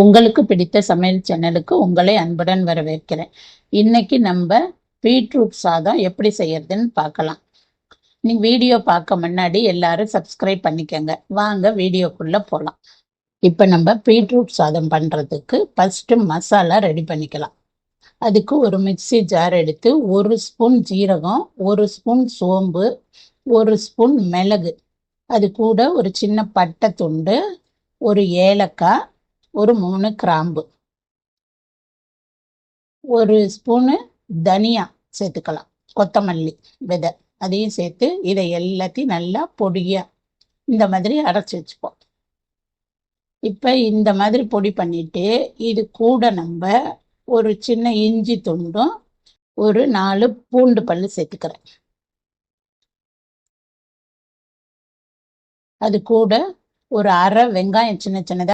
உங்களுக்கு பிடித்த சமையல் சேனலுக்கு உங்களை அன்புடன் வரவேற்கிறேன். இன்னைக்கு நம்ம பீட்ரூட் சாதம் எப்படி செய்யறதுன்னு பார்க்கலாம். நீங்கள் வீடியோ பார்க்க முன்னாடி எல்லாரும் சப்ஸ்கிரைப் பண்ணிக்கோங்க. வாங்க வீடியோக்குள்ள போகலாம் இப்போ நம்ம பீட்ரூட் சாதம் பண்ணுறதுக்கு ஃபஸ்ட்டு மசாலா ரெடி பண்ணிக்கலாம். அதுக்கு ஒரு மிக்சி ஜார் எடுத்து ஒரு ஸ்பூன் ஜீரகம் ஒரு ஸ்பூன் சோம்பு ஒரு ஸ்பூன் மிளகு. அது கூட ஒரு சின்ன பட்டை துண்டு ஒரு ஏலக்காய் ஒரு மூணு கிராம்பு. ஒரு ஸ்பூனு தனியா சேர்த்துக்கலாம். கொத்தமல்லி விதை. அதையும் சேர்த்து இதை எல்லாத்தையும் நல்லா பொடியா இந்த மாதிரி அரைச்சி வச்சுப்போம். இப்போ இந்த மாதிரி பொடி பண்ணிட்டு இது கூட நம்ம ஒரு சின்ன இஞ்சி துண்டும் ஒரு நாலு பூண்டு பல்லு சேர்த்துக்கிறேன். அது கூட ஒரு அரை வெங்காயம் சின்ன சின்னதாக